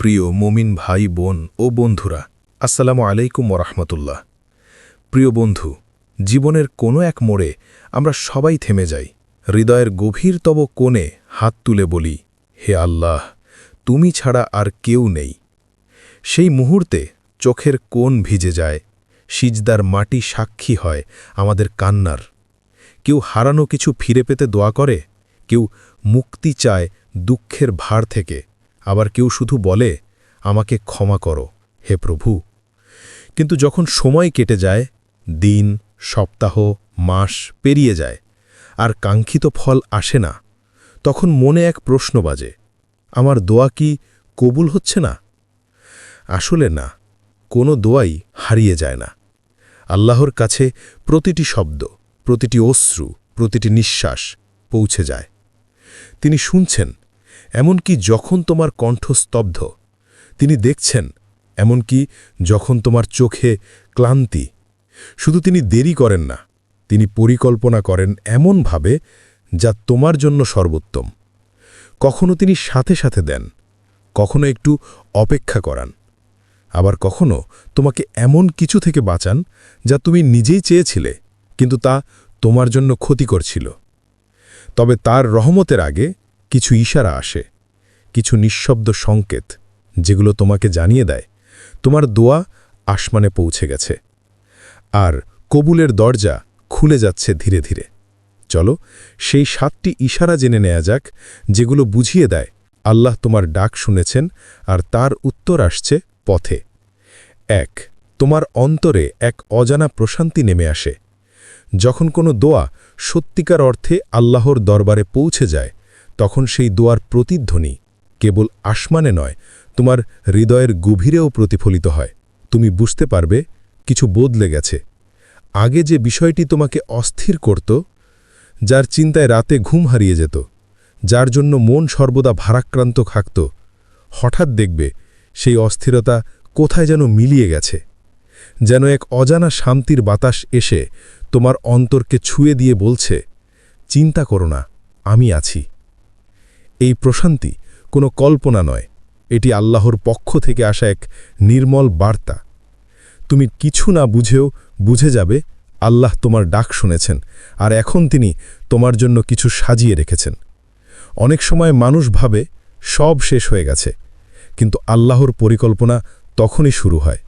প্রিয় মমিন ভাই, বোন ও বন্ধুরা, আসসালামু আলাইকুম ওরহমতুল্লাহ প্রিয় বন্ধু, জীবনের কোনো এক মোড়ে আমরা সবাই থেমে যাই, হৃদয়ের গভীরতম কোণে হাত তুলে বলি, হে আল্লাহ, তুমি ছাড়া আর কেউ নেই। সেই মুহূর্তে চোখের কোণ ভিজে যায়, সিজদার মাটি সাক্ষী হয় আমাদের কান্নার। কেউ হারানো কিছু ফিরে পেতে দোয়া করে, কেউ মুক্তি চায় দুঃখের ভার থেকে। আবার কেউ শুধু বলে, আমাকে ক্ষমা করো, হে প্রভু। কিন্তু যখন সময় কেটে যায়, দিন, সপ্তাহ, মাস পেরিয়ে যায়, আর কাঙ্ক্ষিত ফল আসে না, তখন মনে এক প্রশ্ন বাজে, আমার দোয়া কি কবুল হচ্ছে না? আসলে না, কোনো দোয়াই হারিয়ে যায় না। আল্লাহর কাছে প্রতিটি শব্দ, প্রতিটি অশ্রু, প্রতিটি নিঃশ্বাস পৌঁছে যায়। তিনি শুনছেন এমনকি যখন তোমার কণ্ঠ স্তব্ধ, তিনি দেখছেন, এমনকি যখন তোমার চোখে ক্লান্তি, শুধু তিনি দেরি করেন না, তিনি পরিকল্পনা করেন এমনভাবে যা তোমার জন্য সর্বোত্তম। কখনো তিনি সাথে সাথে দেন, কখনো একটু অপেক্ষা করান, আবার কখনো তোমাকে এমন কিছু থেকে বাঁচান যা তুমি নিজেই চেয়েছিলে, কিন্তু তা তোমার জন্য ক্ষতিকর ছিল। তবে তার রহমতের আগে কিছু ইশারা আসে, কিছু নিঃশব্দ সংকেত, যেগুলো তোমাকে জানিয়ে দেয়, তোমার দোয়া আসমানে পৌঁছে গেছে। আর কবুলের দরজা খুলে যাচ্ছে ধীরে ধীরে। চলো, সেই সাতটি ইশারা জেনে নেয়া যাক, যেগুলো বুঝিয়ে দেয়, আল্লাহ তোমার ডাক শুনেছেন আর তার উত্তর আসছে পথে। এক, তোমার অন্তরে এক অজানা প্রশান্তি নেমে আসে। যখন কোনো দোয়া সত্যিকার অর্থে আল্লাহর দরবারে পৌঁছে যায় তখন সেই দোয়ার প্রতিধ্বনি কেবল আসমানে নয়, তোমার হৃদয়ের গভীরেও প্রতিফলিত হয়। তুমি বুঝতে পারবে, কিছু বদলে গেছে। আগে যে বিষয়টি তোমাকে অস্থির করত, যার চিন্তায় রাতে ঘুম হারিয়ে যেত, যার জন্য মন সর্বদা ভারাক্রান্ত খাকত, হঠাৎ দেখবে সেই অস্থিরতা কোথায় যেন মিলিয়ে গেছে, যেন এক অজানা শান্তির বাতাস এসে তোমার অন্তরকে ছুঁয়ে দিয়ে বলছে, চিন্তা করো না, আমি আছি। এই প্রশান্তি কোনো কল্পনা নয়, এটি আল্লাহর পক্ষ থেকে আসা এক নির্মল বার্তা। তুমি কিছু না বুঝেও বুঝে যাবে আল্লাহ তোমার ডাক শুনেছেন, আর এখন তিনি তোমার জন্য কিছু সাজিয়ে রেখেছেন। অনেক সময় মানুষ ভাবে সব শেষ হয়ে গেছে, কিন্তু আল্লাহর পরিকল্পনা তখনই শুরু হয়।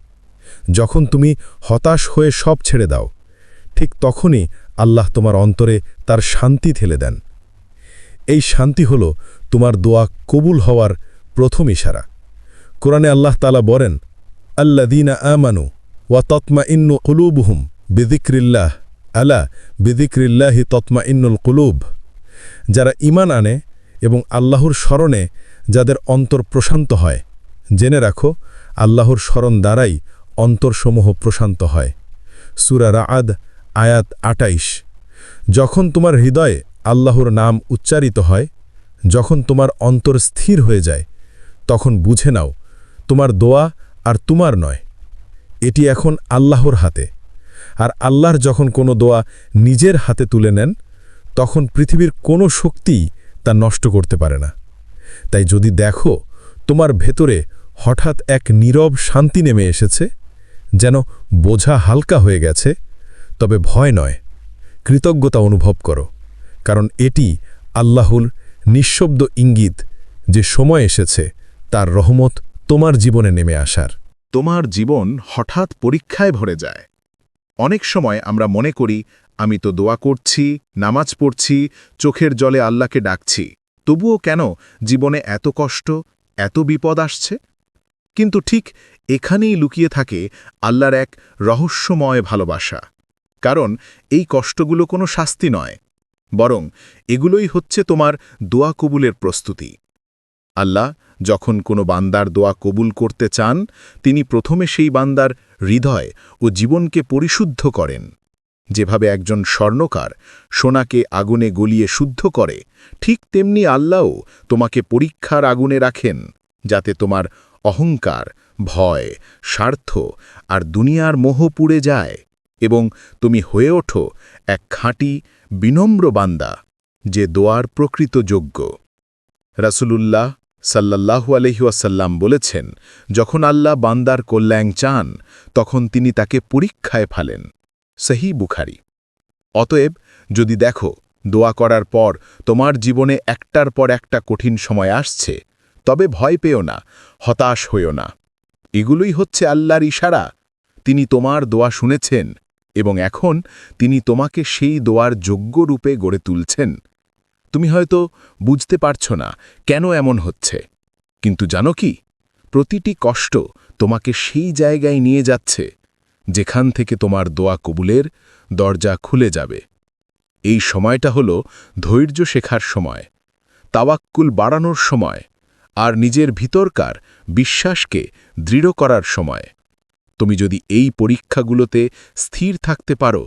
যখন তুমি হতাশ হয়ে সব ছেড়ে দাও, ঠিক তখনই আল্লাহ তোমার অন্তরে তার শান্তি ঠেলে দেন। এই শান্তি হল তোমার দোয়া কবুল হওয়ার প্রথম ইশারা। কোরআনে আল্লাহ তালা বলেন আল্লা আল্লাদিনা আমানু ওয়া তৎমা ইন্নু কুলুবহুম বিদিক্রিল্লাহ আলা বিদিক্রিল্লাহি তৎমা ইন্নুল কুলুব। যারা ইমান আনে এবং আল্লাহর স্মরণে যাদের অন্তর প্রশান্ত হয়, জেনে রাখো, আল্লাহর স্মরণ দ্বারাই অন্তরসমূহ প্রশান্ত হয়। সুরা রাআদ, আয়াত আটাইশ। যখন তোমার হৃদয়ে আল্লাহর নাম উচ্চারিত হয়, যখন তোমার অন্তর স্থির হয়ে যায়, তখন বুঝে নাও, তোমার দোয়া আর তোমার নয়। এটি এখন আল্লাহর হাতে। আর আল্লাহর যখন কোনো দোয়া নিজের হাতে তুলে নেন, তখন পৃথিবীর কোনো শক্তিই তা নষ্ট করতে পারে না। তাই যদি দেখো, তোমার ভেতরে হঠাৎ এক নীরব শান্তি নেমে এসেছে, যেন বোঝা হালকা হয়ে গেছে, তবে ভয় নয়। কৃতজ্ঞতা অনুভব করো। কারণ এটি আল্লাহুল নিঃশব্দ ইঙ্গিত যে সময় এসেছে, তার রহমত তোমার জীবনে নেমে আসার। তোমার জীবন হঠাৎ পরীক্ষায় ভরে যায়। অনেক সময় আমরা মনে করি, আমি তো দোয়া করছি, নামাজ পড়ছি, চোখের জলে আল্লাহকে ডাকছি। তবুও কেন জীবনে এত কষ্ট, এত বিপদ আসছে? কিন্তু ঠিক এখানেই লুকিয়ে থাকে আল্লাহর এক রহস্যময় ভালোবাসা। কারণ এই কষ্টগুলো কোনো শাস্তি নয় বরং এগুলোই হচ্ছে তোমার দোয়া কবুলের প্রস্তুতি। আল্লাহ যখন কোনো বান্দার দোয়া কবুল করতে চান, তিনি প্রথমে সেই বান্দার হৃদয় ও জীবনকে পরিশুদ্ধ করেন। যেভাবে একজন স্বর্ণকার সোনাকে আগুনে গলিয়ে শুদ্ধ করে, ঠিক তেমনি আল্লাহও তোমাকে পরীক্ষার আগুনে রাখেন, যাতে তোমার অহংকার, ভয়, স্বার্থ আর দুনিয়ার মোহ পুড়ে যায় এবং তুমি হয়ে ওঠো এক খাঁটি বিনম্র বান্দা, যে দোয়ার প্রকৃত যোগ্য। রাসূলুল্লাহ সাল্লাল্লাহু আলহিউসাল্লাম বলেছেন, যখন আল্লাহ বান্দার কল্যাণ চান, তখন তিনি তাকে পরীক্ষায় ফালেন। সেহি বুখারি। অতএব, যদি দেখো, দোয়া করার পর তোমার জীবনে একটার পর একটা কঠিন সময় আসছে, তবে ভয় পেও না, হতাশ হইও না। এগুলোই হচ্ছে আল্লাহর ইশারা। তিনি তোমার দোয়া শুনেছেন এবং এখন তিনি তোমাকে সেই দোয়ার যোগ্য রূপে গড়ে তুলছেন। তুমি হয়তো বুঝতে পারছ না কেন এমন হচ্ছে। কিন্তু জানো কি? প্রতিটি কষ্ট তোমাকে সেই জায়গায় নিয়ে যাচ্ছে, যেখান থেকে তোমার দোয়া কবুলের দরজা খুলে যাবে। এই সময়টা হল ধৈর্য শেখার সময়, তাওয়াক্কুল বাড়ানোর সময়, আর নিজের ভিতরকার বিশ্বাসকে দৃঢ় করার সময়। তুমি যদি এই পরীক্ষাগুলোতে স্থির থাকতে পারো,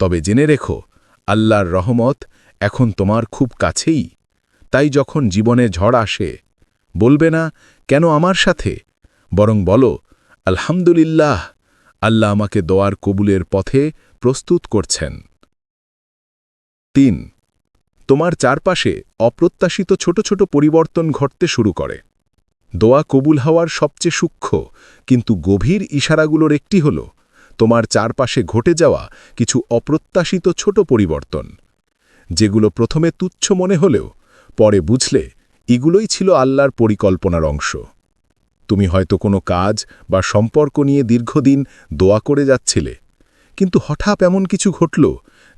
তবে জেনে রেখো, আল্লাহর রহমত এখন তোমার খুব কাছেই। তাই যখন জীবনে ঝড় আসে, বলবে না, কেন আমার সাথে? বরং বলো, আলহামদুলিল্লাহ, আল্লাহ আমাকে দোয়ার কবুলের পথে প্রস্তুত করছেন। তিন, তোমার চারপাশে অপ্রত্যাশিত ছোট ছোট পরিবর্তন ঘটতে শুরু করে। দোয়া কবুল হওয়ার সবচেয়ে সূক্ষ্ম, কিন্তু গভীর ইশারাগুলোর একটি হল, তোমার চারপাশে ঘটে যাওয়া কিছু অপ্রত্যাশিত ছোট পরিবর্তন, যেগুলো প্রথমে তুচ্ছ মনে হলেও পরে বুঝলে এগুলোই ছিল আল্লাহর পরিকল্পনার অংশ। তুমি হয়তো কোনো কাজ বা সম্পর্ক নিয়ে দীর্ঘদিন দোয়া করে যাচ্ছিলে, কিন্তু হঠাৎ এমন কিছু ঘটল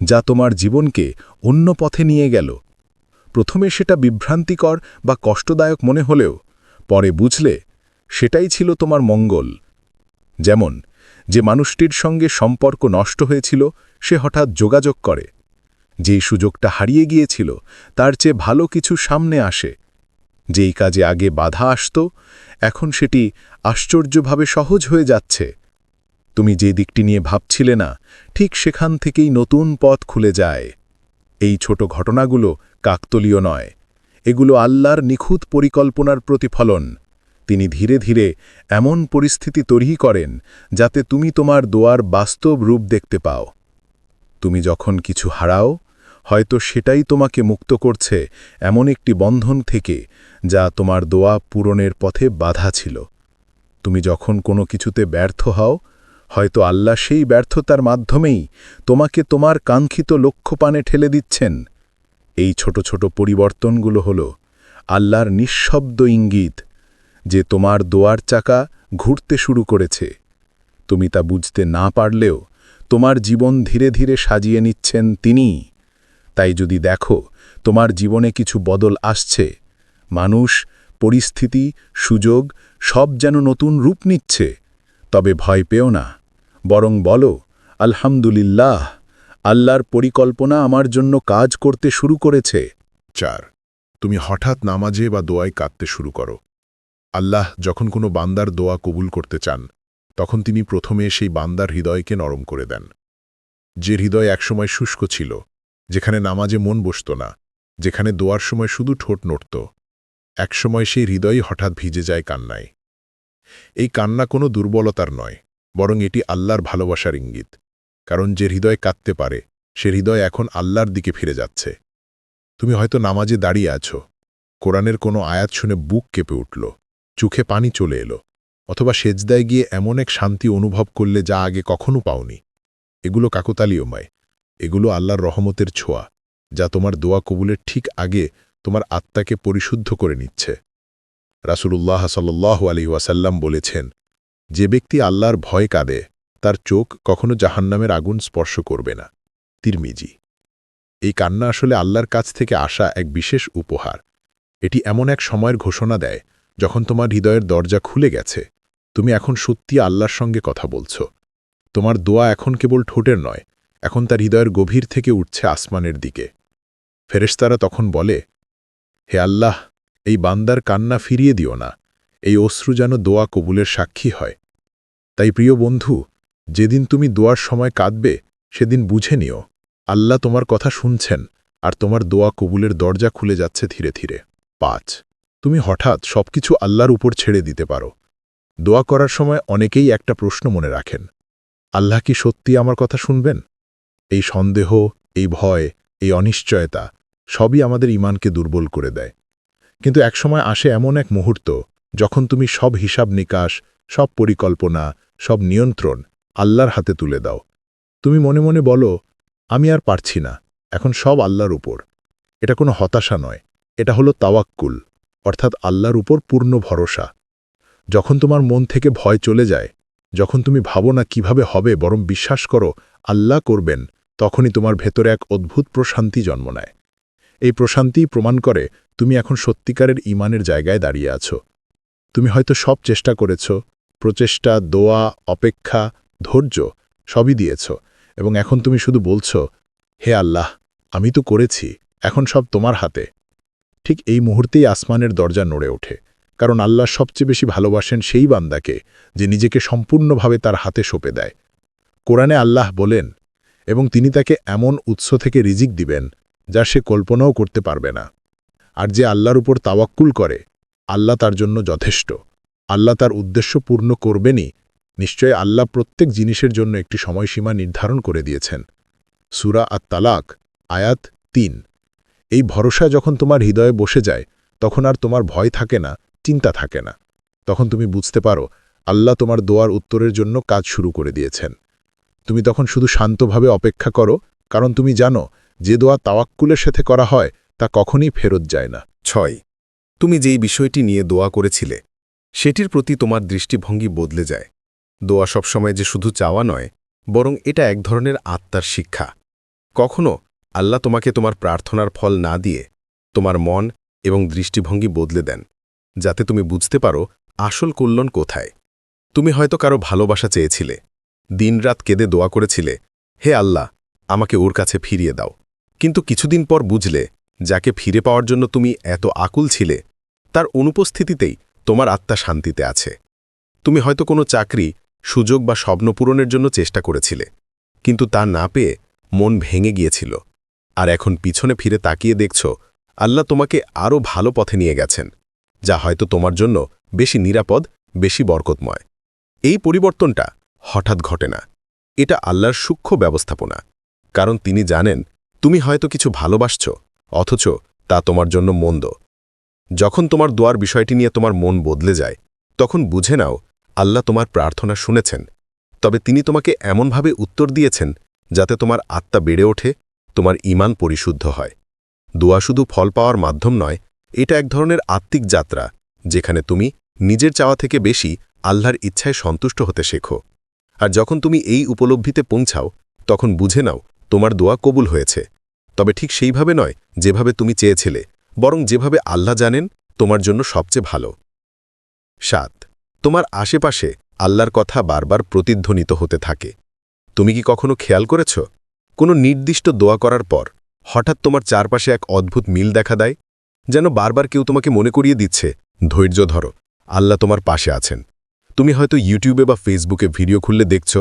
যা তোমার জীবনকে অন্য পথে নিয়ে গেল। প্রথমে সেটা বিভ্রান্তিকর বা কষ্টদায়ক মনে হলেও পরে বুঝলে, সেটাই ছিল তোমার মঙ্গল। যেমন, যে মানুষটির সঙ্গে সম্পর্ক নষ্ট হয়েছিল, সে হঠাৎ যোগাযোগ করে। যেই সুযোগটা হারিয়ে গিয়েছিল, তার চেয়ে ভালো কিছু সামনে আসে। যেই কাজে আগে বাধা আসত, এখন সেটি আশ্চর্যভাবে সহজ হয়ে যাচ্ছে। তুমি যে দিকটি নিয়ে ভাবছিলে না, ঠিক সেখান থেকেই নতুন পথ খুলে যায়। এই ছোট ঘটনাগুলো কাকতলীয় নয়। এগুলো আল্লাহর নিখুঁত পরিকল্পনার প্রতিফলন। তিনি ধীরে ধীরে এমন পরিস্থিতি তৈরি করেন যাতে তুমি তোমার দোয়ার বাস্তব রূপ দেখতে পাও। তুমি যখন কিছু হারাও, হয়তো সেটাই তোমাকে মুক্ত করছে এমন একটি বন্ধন থেকে যা তোমার দোয়া পূরণের পথে বাধা ছিল। তুমি যখন কোনো কিছুতে ব্যর্থ হও, হয়তো আল্লাহ সেই ব্যর্থতার মাধ্যমেই তোমাকে তোমার কাঙ্ক্ষিত লক্ষ্যপানে ঠেলে দিচ্ছেন এই ছোট ছোট পরিবর্তনগুলো হল আল্লাহর নিঃশব্দ ইঙ্গিত যে তোমার দোয়ার চাকা ঘুরতে শুরু করেছে। তুমি তা বুঝতে না পারলেও তোমার জীবন ধীরে ধীরে সাজিয়ে নিচ্ছেন তিনি। তাই যদি দেখো তোমার জীবনে কিছু বদল আসছে, মানুষ, পরিস্থিতি, সুযোগ সব যেন নতুন রূপ নিচ্ছে, তবে ভয় পেও না, বরং বলো, আলহামদুলিল্লাহ। আল্লাহর পরিকল্পনা আমার জন্য কাজ করতে শুরু করেছে। চার, তুমি হঠাৎ নামাজে বা দোয়ায় কাঁদতে শুরু করো। আল্লাহ যখন কোনো বান্দার দোয়া কবুল করতে চান, তখন তিনি প্রথমে সেই বান্দার হৃদয়কে নরম করে দেন। যে হৃদয় একসময় শুষ্ক ছিল, যেখানে নামাজে মন বসত না, যেখানে দোয়ার সময় শুধু ঠোঁট নড়ত, একসময় সেই হৃদয়ই হঠাৎ ভিজে যায় কান্নায়। এই কান্না কোনো দুর্বলতার নয়, বরং এটি আল্লাহর ভালোবাসার ইঙ্গিত। কারণ যে হৃদয় কাঁদতে পারে, সে হৃদয় এখন আল্লাহর দিকে ফিরে যাচ্ছে। তুমি হয়তো নামাজে দাঁড়িয়ে আছো। কোরআনের কোনো আয়াত শুনে বুক কেঁপে উঠল। চোখে পানি চলে এলো। অথবা সেজদায় গিয়ে এমন এক শান্তি অনুভব করলে যা আগে কখনো পাওনি। এগুলো কাকতালীয়ময়। এগুলো আল্লাহর রহমতের ছোঁয়া, যা তোমার দোয়া কবুলের ঠিক আগে তোমার আত্মাকে পরিশুদ্ধ করে নিচ্ছে। রাসূলুল্লাহ সাল্লাহ আলী ওয়াসাল্লাম বলেছেন, যে ব্যক্তি আল্লাহর ভয় কাঁদে তার চোখ কখনো জাহান্নামের আগুন স্পর্শ করবে না। তিরমিজি। এই কান্না আসলে আল্লাহর কাছ থেকে আসা এক বিশেষ উপহার। এটি এমন এক সময়ের ঘোষণা দেয় যখন তোমার হৃদয়ের দরজা খুলে গেছে। তুমি এখন সত্যি আল্লাহর সঙ্গে কথা বলছ। তোমার দোয়া এখন কেবল ঠোঁটের নয়, এখন তার হৃদয়ের গভীর থেকে উঠছে আসমানের দিকে। ফেরেশতারা তখন বলে, হে আল্লাহ, এই বান্দার কান্না ফিরিয়ে দিও না। এই অশ্রু যেন দোয়া কবুলের সাক্ষী হয়। তাই প্রিয় বন্ধু যেদিন তুমি দোয়ার সময় কাঁদবে, সেদিন বুঝে নিও। আল্লাহ তোমার কথা শুনছেন, আর তোমার দোয়া কবুলের দরজা খুলে যাচ্ছে ধীরে ধীরে। পাঁচ, তুমি হঠাৎ সবকিছু আল্লাহর উপর ছেড়ে দিতে পারো। দোয়া করার সময় অনেকেই একটা প্রশ্ন মনে রাখেন, আল্লাহ কি সত্যি আমার কথা শুনবেন? এই সন্দেহ, এই ভয়, এই অনিশ্চয়তা, সবই আমাদের ইমানকে দুর্বল করে দেয়। কিন্তু একসময় আসে এমন এক মুহূর্ত, যখন তুমি সব হিসাব নিকাশ, সব পরিকল্পনা, সব নিয়ন্ত্রণ আল্লাহর হাতে তুলে দাও। তুমি মনে মনে বলো, আমি আর পারছি না, এখন সব আল্লাহর উপর। এটা কোনো হতাশা নয়, এটা হলো তাওয়াক্কুল, অর্থাৎ আল্লাহর উপর পূর্ণ ভরসা। যখন তোমার মন থেকে ভয় চলে যায়, যখন তুমি ভাবো না কীভাবে হবে, বরং বিশ্বাস করো, আল্লাহ করবেন, তখনই তোমার ভেতরে এক অদ্ভুত প্রশান্তি জন্ম নেয়। এই প্রশান্তিই প্রমাণ করে তুমি এখন সত্যিকারের ইমানের জায়গায় দাঁড়িয়ে আছো। তুমি হয়তো সব চেষ্টা করেছ, প্রচেষ্টা, দোয়া, অপেক্ষা ধৈর্য, সবই দিয়েছ। এবং এখন তুমি শুধু বলছ, হে আল্লাহ, আমি তো করেছি, এখন সব তোমার হাতে। ঠিক এই মুহূর্তেই আসমানের দরজা নড়ে ওঠে, কারণ আল্লাহ সবচেয়ে বেশি ভালোবাসেন সেই বান্দাকে যে নিজেকে সম্পূর্ণভাবে তার হাতে সঁপে দেয়। কোরআনে আল্লাহ বলেন, এবং তিনি তাকে এমন উৎস থেকে রিজিক দিবেন, যা সে কল্পনাও করতে পারবে না। আর যে আল্লাহর উপর তাওয়াক্কুল করে, আল্লাহ তার জন্য যথেষ্ট। আল্লাহ তার উদ্দেশ্য পূর্ণ করবেনই নিশ্চয় আল্লাহ প্রত্যেক জিনিসের জন্য একটি সময়সীমা নির্ধারণ করে দিয়েছেন। সুরা আত তালাক আয়াত তিন। এই ভরসা যখন তোমার হৃদয়ে বসে যায়, তখন আর তোমার ভয় থাকে না, চিন্তা থাকে না। তখন তুমি বুঝতে পারো, আল্লাহ তোমার দোয়ার উত্তরের জন্য কাজ শুরু করে দিয়েছেন। তুমি তখন শুধু শান্তভাবে অপেক্ষা করো, কারণ তুমি জানো, যে দোয়া তাওয়াক্কুলের সাথে করা হয়, তা কখনই ফেরত যায় না। ছয়। তুমি যেই বিষয়টি নিয়ে দোয়া করেছিলে, সেটির প্রতি তোমার দৃষ্টিভঙ্গি বদলে যায়। দোয়া সবসময় যে শুধু চাওয়া নয়, বরং এটা এক ধরনের আত্মার শিক্ষা। কখনো আল্লাহ তোমাকে তোমার প্রার্থনার ফল না দিয়ে তোমার মন এবং দৃষ্টিভঙ্গি বদলে দেন, যাতে তুমি বুঝতে পারো আসল কল্যাণ কোথায়। তুমি হয়তো কারও ভালোবাসা চেয়েছিলে, দিনরাত কেঁদে দোয়া করেছিলে, হে আল্লাহ, আমাকে ওর কাছে ফিরিয়ে দাও। কিন্তু কিছুদিন পর বুঝলে, যাকে ফিরে পাওয়ার জন্য তুমি এত আকুল ছিলে, তার অনুপস্থিতিতেই তোমার আত্মা শান্তিতে আছে। তুমি হয়তো কোনো চাকরি সুযোগ বা স্বপ্ন পূরণের জন্য চেষ্টা করেছিলে, কিন্তু তা না পেয়ে মন ভেঙে গিয়েছিল। আর এখন পিছনে ফিরে তাকিয়ে দেখছ, আল্লাহ তোমাকে আরও ভালো পথে নিয়ে গেছেন, যা হয়তো তোমার জন্য বেশি নিরাপদ, বেশি বরকতময়। এই পরিবর্তনটা হঠাৎ ঘটে না। এটা আল্লাহর সূক্ষ্ম ব্যবস্থাপনা, কারণ তিনি জানেন, তুমি হয়তো কিছু ভালোবাসছ, অথচ তা তোমার জন্য মন্দ। যখন তোমার দোয়ার বিষয়টি নিয়ে তোমার মন বদলে যায়, তখন বুঝে নাও আল্লাহ তোমার প্রার্থনা শুনেছেন। তবে তিনি তোমাকে এমনভাবে উত্তর দিয়েছেন, যাতে তোমার আত্মা বেড়ে ওঠে, তোমার ইমান পরিশুদ্ধ হয়। দোয়া শুধু ফল পাওয়ার মাধ্যম নয়, এটা এক ধরনের আত্মিক যাত্রা, যেখানে তুমি নিজের চাওয়া থেকে বেশি আল্লাহর ইচ্ছায় সন্তুষ্ট হতে শেখো। আর যখন তুমি এই উপলব্ধিতে পৌঁছাও, তখন বুঝে নাও, তোমার দোয়া কবুল হয়েছে। তবে ঠিক সেইভাবে নয়, যেভাবে তুমি চেয়েছিলে, বরং যেভাবে আল্লাহ জানেন, তোমার জন্য সবচেয়ে ভালো। সাত তোমার আশেপাশে আল্লাহর কথা বারবার প্রতিধ্বনিত হতে থাকে। তুমি কি কখনো খেয়াল করেছ? কোনো নির্দিষ্ট দোয়া করার পর হঠাৎ তোমার চারপাশে এক অদ্ভুত মিল দেখা দেয়, যেন বারবার কেউ তোমাকে মনে করিয়ে দিচ্ছে, ধৈর্য ধরো, আল্লাহ তোমার পাশে আছেন। তুমি হয়তো ইউটিউবে বা ফেসবুকে ভিডিও খুললে দেখছ,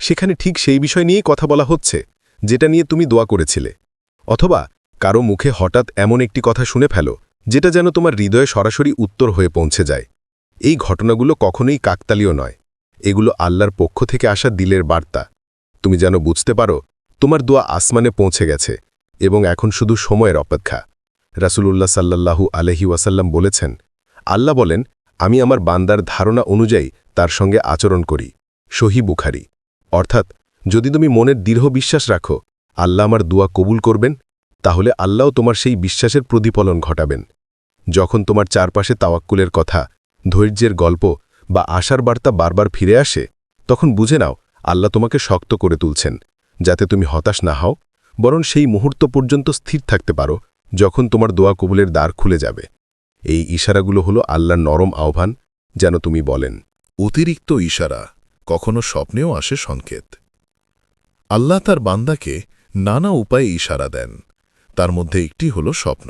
সেখানে ঠিক সেই বিষয় নিয়েই কথা বলা হচ্ছে, যেটা নিয়ে তুমি দোয়া করেছিলে। অথবা কারও মুখে হঠাৎ এমন একটি কথা শুনে ফেলো, যেটা যেন তোমার হৃদয়ে সরাসরি উত্তর হয়ে পৌঁছে যায়। এই ঘটনাগুলো কখনোই কাকতালীয় নয়। এগুলো আল্লাহর পক্ষ থেকে আসা দিলের বার্তা। তুমি যেন বুঝতে পারো, তোমার দোয়া আসমানে পৌঁছে গেছে এবং এখন শুধু সময়ের অপেক্ষা। রাসূলুল্লাহ সাল্লাল্লাহু আলহি ওয়াসাল্লাম বলেছেন, আল্লাহ বলেন, আমি আমার বান্দার ধারণা অনুযায়ী তার সঙ্গে আচরণ করি। সহি বুখারি। অর্থাৎ, যদি তুমি মনের দৃঢ় বিশ্বাস রাখো, আল্লাহ আমার দোয়া কবুল করবেন, তাহলে আল্লাহ তোমার সেই বিশ্বাসের প্রতিফলন ঘটাবেন। যখন তোমার চারপাশে তাওয়াক্কুলের কথা ধৈর্যের গল্প বা আশার বার্তা বারবার ফিরে আসে, তখন বুঝে নাও আল্লাহ তোমাকে শক্ত করে তুলছেন, যাতে তুমি হতাশ না হও, বরং সেই মুহূর্ত পর্যন্ত স্থির থাকতে পারো যখন তোমার দোয়া কবুলের দ্বার খুলে যাবে। এই ইশারাগুলো হলো আল্লাহর নরম আহ্বান, যেন তুমি বলেন, অতিরিক্ত ইশারা কখনো স্বপ্নেও আসে সংকেত। আল্লাহ তার বান্দাকে নানা উপায়ে ইশারা দেন। তার মধ্যে একটি হল স্বপ্ন।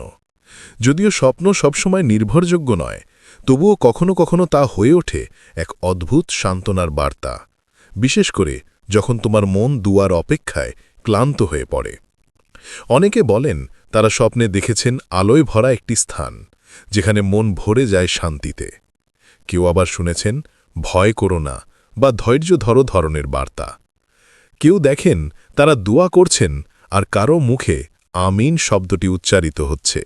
যদিও স্বপ্ন সবসময় নির্ভরযোগ্য নয় তবুও কখনো কখনো তা হয়ে ওঠে এক অদ্ভুত সান্ত্বনার বার্তা। বিশেষ করে যখন তোমার মন দুয়ার অপেক্ষায় ক্লান্ত হয়ে পড়ে। অনেকে বলেন, তারা স্বপ্নে দেখেছেন আলোয় ভরা একটি স্থান, যেখানে মন ভরে যায় শান্তিতে। কেউ আবার শুনেছেন, ভয় করো না বা ধৈর্য ধরো ধরনের বার্তা। কেউ দেখেন, তারা দোয়া করছেন আর কারও মুখে আমিন শব্দটি উচ্চারিত হচ্ছে।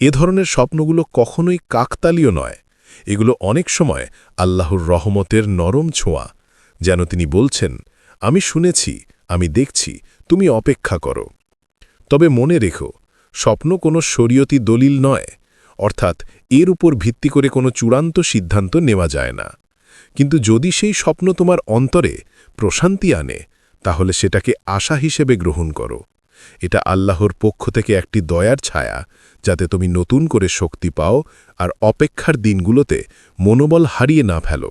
এ ধরনের স্বপ্নগুলো কখনোই কাকতালীয় নয়। এগুলো অনেক সময় আল্লাহর রহমতের নরম ছোঁয়া। যেন তিনি বলছেন, আমি শুনেছি, আমি দেখছি, তুমি অপেক্ষা করো। তবে মনে রেখো, স্বপ্ন কোনো শরীয়তি দলিল নয়, অর্থাৎ এর উপর ভিত্তি করে কোনো চূড়ান্ত সিদ্ধান্ত নেওয়া যায় না। কিন্তু যদি সেই স্বপ্ন তোমার অন্তরে প্রশান্তি আনে, তাহলে সেটাকে আশা হিসেবে গ্রহণ করো। এটা আল্লাহর পক্ষ থেকে একটি দয়ার ছায়া, যাতে তুমি নতুন করে শক্তি পাও আর অপেক্ষার দিনগুলোতে মনোবল হারিয়ে না ফেলো।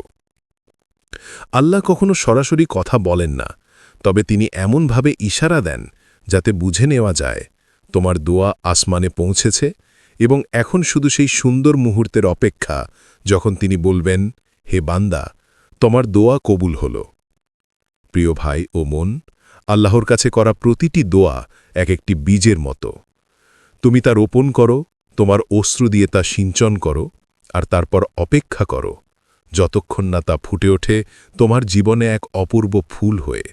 আল্লাহ কখনো সরাসরি কথা বলেন না, তবে তিনি এমনভাবে ইশারা দেন যাতে বুঝে নেওয়া যায়, তোমার দোয়া আসমানে পৌঁছেছে এবং এখন শুধু সেই সুন্দর মুহূর্তের অপেক্ষা যখন তিনি বলবেন, হে বান্দা, তোমার দোয়া কবুল হল। প্রিয় ভাই ও মন আল্লাহর কাছে করা প্রতিটি দোয়া এক একটি বীজের মতো। তুমি তা রোপণ করো, তোমার অশ্রু দিয়ে তা সিঞ্চন করো, আর তারপর অপেক্ষা করো। যতক্ষণ না তা ফুটে ওঠে, তোমার জীবনে এক অপূর্ব ফুল হয়ে।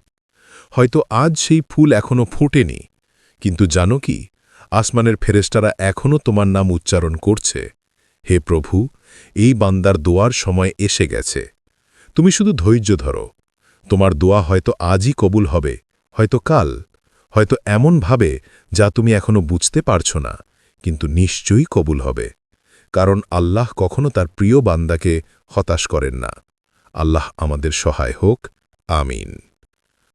হয়তো আজ সেই ফুল এখনও ফুটেনি, কিন্তু জানো কি, আসমানের ফেরেস্তারা এখনও তোমার নাম উচ্চারণ করছে। হে প্রভু, এই বান্দার দোয়ার সময় এসে গেছে। তুমি শুধু ধৈর্য ধরো। তোমার দোয়া হয়তো আজই কবুল হবে হয়তো কাল, হয়তো এমনভাবে যা তুমি এখনও বুঝতে পারছ না, কিন্তু নিশ্চয়ই কবুল হবে, কারণ আল্লাহ কখনো তার প্রিয় বান্দাকে হতাশ করেন না। আল্লাহ আমাদের সহায় হোক, আমিন।